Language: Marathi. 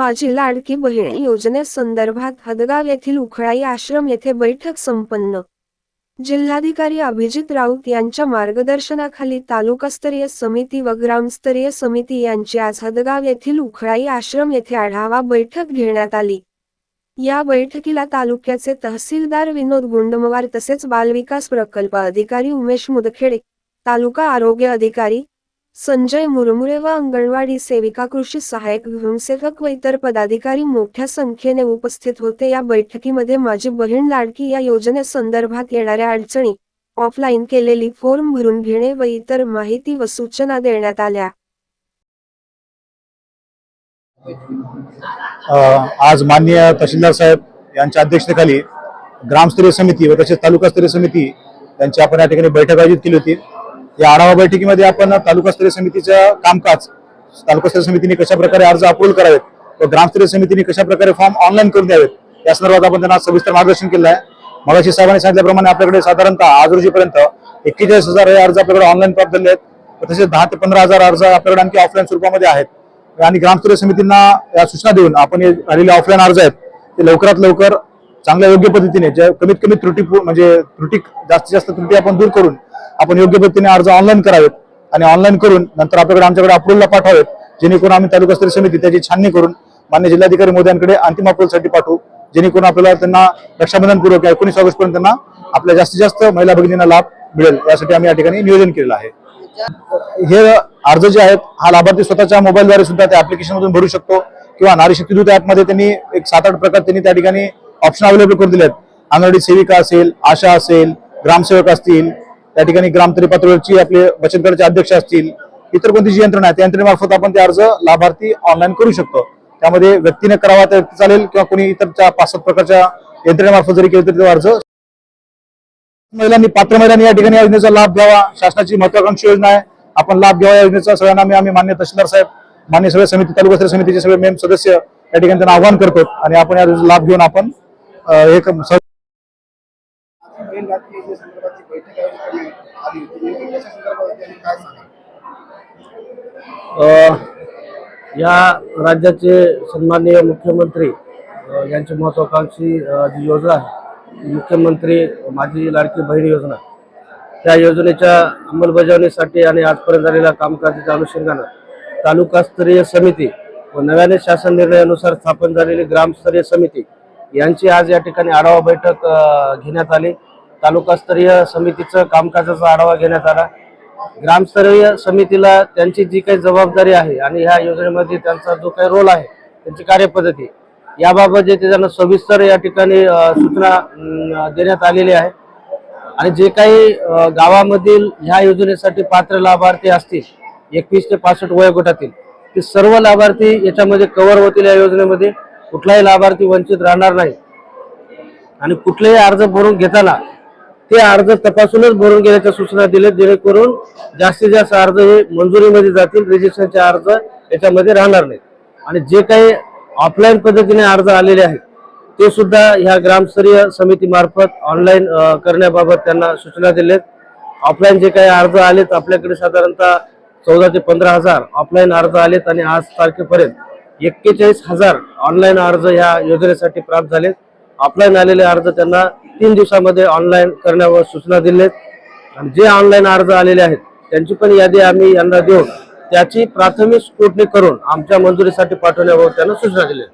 माझी लाडकी बहीण योजनेसंदर्भात हदगाव येथील उखळाई आश्रम येथे बैठक संपन्न. जिल्हाधिकारी अभिजित राऊत यांच्या मार्गदर्शनाखाली तालुकास्तरीय समिती व ग्रामस्तरीय समिती यांची आज हदगाव येथील उखळाई आश्रम येथे आढावा बैठक घेण्यात आली. या बैठकीला तालुक्याचे तहसीलदार विनोद गुंडमवार तसेच बालविकास प्रकल्प अधिकारी उमेश मुदखेडे तालुका आरोग्य अधिकारी संजय मुरमुरे व अंगणवाडी सेविका कृषी सहाय्यक गृहसेवक व इतर पदाधिकारी मोठ्या संख्येने उपस्थित होते. या बैठकीमध्ये माझी बहीण लाडकी या योजनेसंदर्भात येणाऱ्या अडचणी ऑफलाईन केलेली फॉर्म भरून घेणे व इतर माहिती व सूचना देण्यात आल्या. आज माननीय तहसीलदार साहेब यांच्या अध्यक्षतेखाली ग्रामस्तरीय समिती व तसेच तालुकास्तरीय समिती यांची आपण या ठिकाणी बैठक आयोजित केली होती. या आढावा बैठकीमध्ये आपण तालुकास्तरीय समितीचं कामकाज तालुकास्तरीय समितीने कशा प्रकारे अर्ज अप्रूव्ह करावेत व ग्रामस्तरीय समितीने कशा प्रकारे फॉर्म ऑनलाईन करून द्यावेत या संदर्भात आपण त्यांना सविस्तर मार्गदर्शन केलं आहे. मगाशी साहेबांनी सांगितल्याप्रमाणे आपल्याकडे साधारणतः आज रोजीपर्यंत एक्केचाळीस हजार हे अर्ज आपल्याकडे ऑनलाईन प्राप्त झाले आहेत तसेच दहा ते पंधरा हजार अर्ज आपल्याकडे आणखी ऑफलाईन स्वरूपामध्ये आहेत. आणि ग्रामस्तरीय समितींना या सूचना देऊन आपण हे आलेले ऑफलाईन अर्ज आहेत ते लवकरात लवकर चांगल्या योग्य पद्धतीने जे कमीत कमी त्रुटी म्हणजे त्रुटी जास्तीत जास्त त्रुटी आपण दूर करून आपण योग्य पद्धतीने अर्ज ऑनलाईन करावेत आणि ऑनलाईन करून नंतर आपल्याकडे आमच्याकडे अप्रूव्हलला पाठवावेत. जेणेकरून आम्ही तालुकास्तरीय समिती त्याची छाननी करून मान्य जिल्हाधिकारी मोद्यांकडे अंतिम अप्रूव्हलसाठी पाठवू. जेणेकरून आपल्याला त्यांना रक्षाबंधनपूर्वक एकोणीस ऑगस्ट पर्यंत त्यांना आपल्या जास्तीत जास्त महिला भगिनींना लाभ मिळेल. यासाठी आम्ही या ठिकाणी नियोजन केलेलं आहे. हे अर्ज जे आहेत हा लाभार्थी स्वतःच्या मोबाईलद्वारे सुद्धा त्या application मधून भरू शकतो किंवा नारी शक्ती दूत त्यांनी एक सात आठ प्रकार त्यांनी त्या ठिकाणी ऑप्शन अवेलेबल करून दिले आहेत अंगणवाडी सेविका असेल आशा असेल ग्रामसेवक असतील त्या ठिकाणी ग्रामतरी पातळीवरची आपले बचत गटाचे अध्यक्ष असतील इतर कोणती जी यंत्रणा आहे त्या यंत्रणेमार्फत आपण ते अर्ज लाभार्थी ऑनलाईन करू शकतो. त्यामध्ये व्यक्तीने करावा तर चालेल किंवा कोणी इतरच्या पाच सात प्रकारच्या यंत्रणेमार्फत जरी केलं तरी तो अर्ज महिलांनी पात्र महिलांनी या ठिकाणी या योजनेचा लाभ घ्यावा. शासनाची महत्वाकांक्षी योजना आहे. आपण लाभ घ्यावा या योजनेचा. सगळ्यांना आम्ही आम्ही मान्य तहसीलदार साहेब मान्य सगळे समिती तालुका समितीचे सगळे मेम सदस्य या ठिकाणी त्यांना आवाहन करतो आणि आपण या लाभ घेऊन आपण एक स- मेन राजकीय योजनेसंदर्भातची बैठक आयोजित करण्यात आली होती नेमकी कशा संदर्भात होती आणि काय सांगा अ, या राज्याचे सन्माननीय मुख्यमंत्री यांची महत्वाकांक्षी जी योजना आहे मुख्यमंत्री माझी लाडकी बहीण योजना. त्या योजनेच्या अंमलबजावणीसाठी आणि आजपर्यंत झालेल्या कामकाजाच्या अनुषंगानं तालुकास्तरीय समिती व नव्याने शासन निर्णयानुसार स्थापन झालेली ग्रामस्तरीय समिती यांची आज या ठिकाणी आढावा बैठक घेण्यात आली. तालुकास्तरीय समितीचं कामकाजाचा आढावा घेण्यात आला. ग्रामस्तरीय समितीला त्यांची जी काही जबाबदारी आहे आणि ह्या योजनेमध्ये त्यांचा जो काही रोल आहे त्यांची कार्यपद्धती याबाबत जे त्यांना सविस्तर या ठिकाणी सूचना देण्यात आलेली आहे. आणि जे काही गावामधील ह्या योजनेसाठी पात्र लाभार्थी असतील एकवीस ते पासष्ट वयोगटातील ते सर्व लाभार्थी याच्यामध्ये कव्हर होतील या योजनेमध्ये. कुठलाही लाभार्थी वंचित राहणार नाही. आणि कुठलेही अर्ज भरून घेताना ते अर्ज तपासूनच भरून घेण्याच्या सूचना दिल्यात जेणेकरून जास्तीत जास्त अर्ज हे मंजुरीमध्ये जातील रजिस्ट्रेशनचे अर्ज याच्यामध्ये राहणार नाहीत. आणि जे काही ऑफलाईन पद्धतीने अर्ज आलेले आहेत ते सुद्धा ह्या ग्रामस्तरीय समितीमार्फत ऑनलाईन करण्याबाबत त्यांना सूचना दिल्यात. ऑफलाईन जे काही अर्ज आलेत आपल्याकडे साधारणतः चौदा ते पंधरा हजार ऑफलाईन अर्ज आलेत आणि आज तारखेपर्यंत एक्केचाळीस हजार ऑनलाईन अर्ज ह्या योजनेसाठी प्राप्त झालेत. ऑफलाईन आलेले अर्ज त्यांना तीन दिवसामध्ये ऑनलाईन करण्यावर सूचना दिलेत. आणि जे ऑनलाईन अर्ज आलेले आहेत त्यांची पण यादी आम्ही यांना देऊन त्याची प्राथमिक स्क्रुटनी करून आमच्या मंजुरीसाठी पाठवण्याबाबत त्यांना सूचना दिल्या